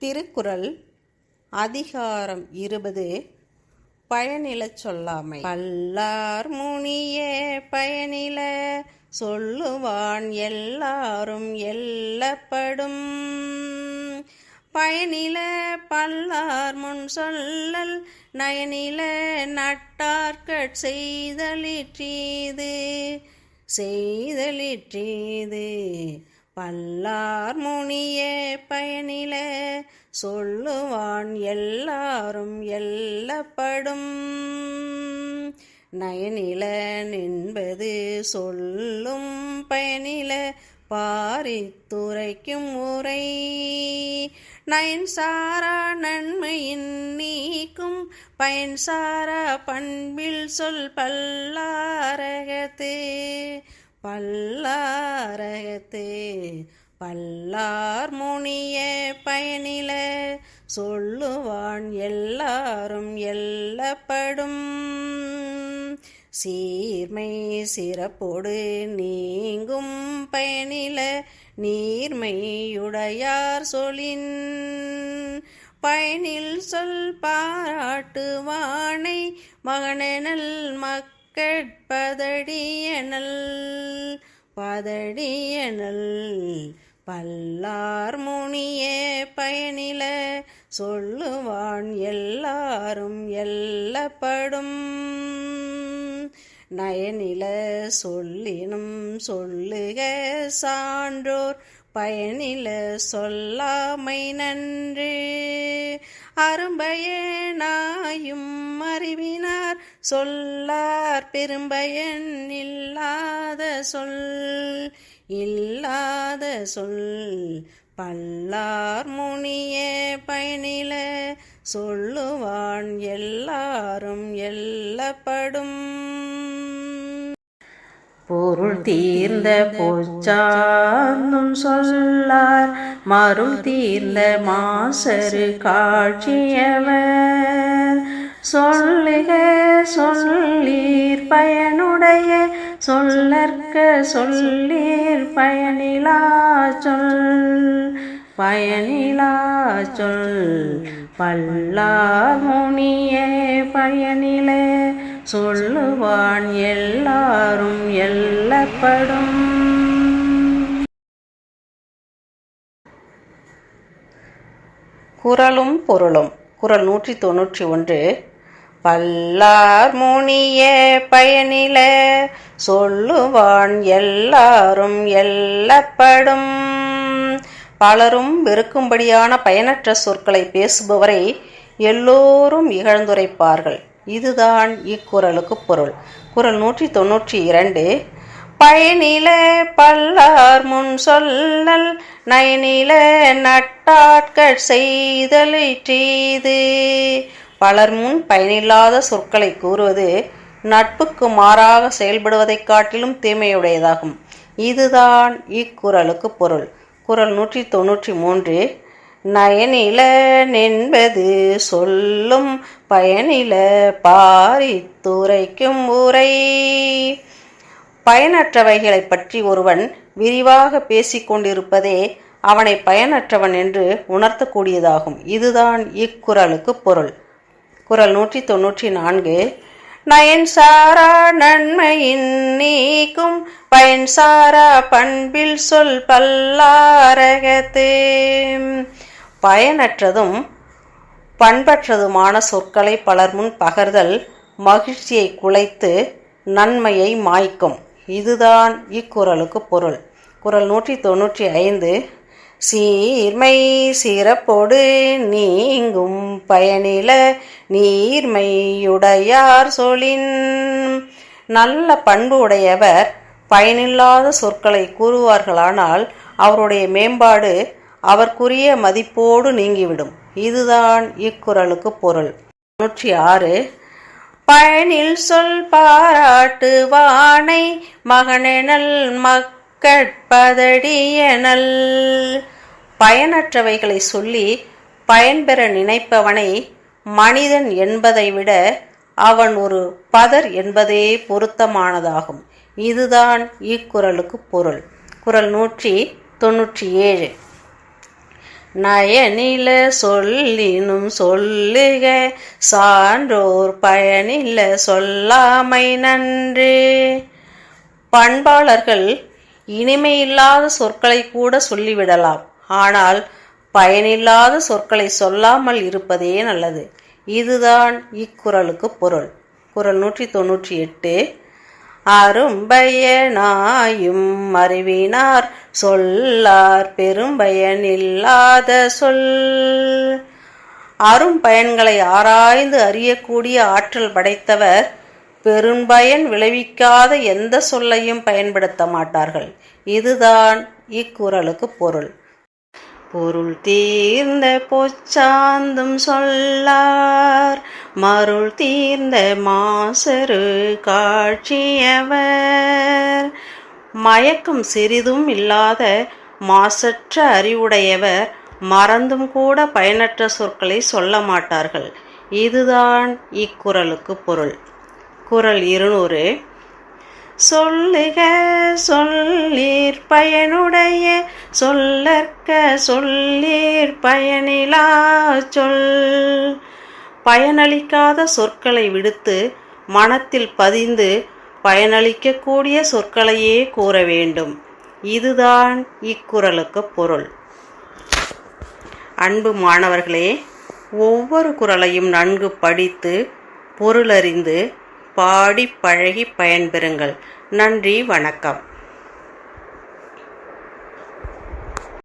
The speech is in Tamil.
திருக்குறள் அதிகாரம் இருபது. பயனில சொல்லாமை. பல்லார் முனியே பயனில. சொல்லுவான் எல்லாரும் எல்லப்படும். பயனில பல்லார் முன் சொல்லல் நயனில நட்டார்கட் செய்தலிற்றீது செய்தலிற்றீது பல்லார் முனியே பயனில சொல்லுவான் எல்லாரும் எல்லப்படும். நயனில நின்பது சொல்லும் பயனில பாரித்துரைக்கும் உரை. நயன் சாரா நன்மையின் நீக்கும் பயன் சாரா பண்பில் சொல் பல்லாரகத்து. பல்லாரகத்து பல்லார் முனிய பயனில. சொல்லுவான் எல்லாரும் எல்லப்படும். சீர்மை சிறப்போடு நீங்கும் பயனில நீர்மையுடையார் சொலின் பயனில் சொல் பாராட்டுவானை மகனெனல் மக்கட்பதடியனல் பதடியனல் பல்லார் முனியே பயனில சொல்லுவான் எல்லாரும் எல்லப்படும். நயனில சொல்லினும் சொல்லுக சான்றோர் பயனில சொல்லாமை நன்று. அரும்பயனாயும் அறிவினார். சொல்லார் பெரும்பயன் இல்லாத சொல் இல்லாத சொல். பல்லார் முனியே பயனில சொல்லுவான் எல்லாரும் எல்லப்படும். பொருள் தீர்ந்த பொச்சாந்தும் சொல்லார். மருள் தீர்ந்த மாசரு காட்சியவர். சொல்லுக சொல்லீர் பயனுடைய சொல்லற்க சொல்லீர் பயனிலா சொல். பயனிலா சொல் பல்லா முனியே பயனிலே. சொல்லுவான் எல்லாரும் எல்லப்படும். குறளும் பொருளும். குறள் நூற்றி தொன்னூற்றி ஒன்று. பல்லார் முனிய பயனில சொல்லுவான் எல்லாரும் எல்லப்படும். பலரும் வெறுக்கும்படியான பயனற்ற சொற்களை பேசுபவரை எல்லோரும் இகழ்ந்துரைப்பார்கள். இதுதான் இக்குறளுக்கு பொருள். குரல் நூற்றி தொன்னூற்றி இரண்டு பயனில பல்லார் முன் சொல்லல் நயனில நட்டாட்கட் செய்து பலர் முன் பயனில்லாத சொற்களை கூறுவது நட்புக்கு மாறாக செயல்படுவதைக் காட்டிலும் தீமையுடையதாகும். இதுதான் இக்குறளுக்கு பொருள். குரல் நூற்றி தொன்னூற்றி மூன்று நயனில நென்பது சொல்லும் பயனில பாரித்துரைக்கும் உரை. பயனற்றவைகளைப் பற்றி ஒருவன் விரிவாக பேசிக்கொண்டிருப்பதே அவனை பயனற்றவன் என்று உணர்த்தக்கூடியதாகும். இதுதான் இக்குறளுக்கு பொருள். குறள் நூற்றி தொன்னூற்றி நான்கு. நயன் சாரா நன்மையின் நீக்கும் பயன் சாரா பண்பில் சொல் பல்லாரகத்தே. பயனற்றதும் பண்பற்றதுமான சொற்களை பலர் முன் பகர்தல் மகிழ்ச்சியை குலைத்து நன்மையை மாய்க்கும். இதுதான் இக்குறளுக்கு பொருள். குறள் நூற்றி தொன்னூற்றி ஐந்து சீர்மை சிறப்போடு நீங்கும் பயனில நீர்மையுடையார் சொலின் நல்ல பண்பு உடையவர் பயனில்லாத சொற்களை கூறுவார்களானால் அவருடைய மேம்பாடு அவர்க்குரிய மதிப்போடு நீங்கிவிடும். இதுதான் இக்குறளுக்கு பொருள். தொண்ணூற்றி ஆறு பயனில் சொல் பாராட்டு வானை மகனெனல் மக்கட்பதடியனல் பயனற்றவைகளை சொல்லி பயன்பெற நினைப்பவனை மனிதன் என்பதை விட அவன் ஒரு பதர் என்பதே பொருத்தமானதாகும். இதுதான் இக்குறளுக்கு பொருள். குறள் நூற்றி தொன்னூற்றி ஏழு. நயனில சொல்லினும் சொல்லுக சான்றோர் பயனில சொல்லாமை நன்று. பண்பாளர்கள் இனிமையில்லாத சொற்களை கூட சொல்லிவிடலாம். ஆனால் பயனில்லாத சொற்களை சொல்லாமல் இருப்பதே நல்லது. இதுதான் இக்குறளுக்கு பொருள். குரல் நூற்றி தொண்ணூற்றி எட்டு. அரும்பயனாயும் அறிவினார். சொல்லார் பெரும்பயனில்லாத சொல். அரும் பயன்களை ஆராய்ந்து அறியக்கூடிய ஆற்றல் படைத்தவர் பெரும்பயன் விளைவிக்காத எந்த சொல்லையும் பயன்படுத்த மாட்டார்கள். இதுதான் இக்குறளுக்கு பொருள். பொருள் தீர்ந்த பொச்சாந்தும் சொல்லார் மருள் தீர்ந்த மாசரு காட்சியவர். மயக்கம் சிறிதும் இல்லாத மாசற்ற அறிவுடையவர் மறந்தும் கூட பயனற்ற சொற்களை சொல்ல மாட்டார்கள். இதுதான் இக்குறளுக்கு பொருள். குரல் இருநூறு. சொல்லுக சொல்லீர் பயனுடைய சொல்லற்க சொல்லீர் பயனிலா சொல். பயனளிக்காத சொற்களை விடுத்து மனத்தில் பதிந்து பயனளிக்கக்கூடிய சொற்களையே கூற வேண்டும். இதுதான் இக்குறளுக்கு பொருள். அன்பு மாணவர்களே ஒவ்வொரு குறளையும் நன்கு படித்து பொருளறிந்து பாடி பழகி பயன்பெறுங்கள். நன்றி வணக்கம்.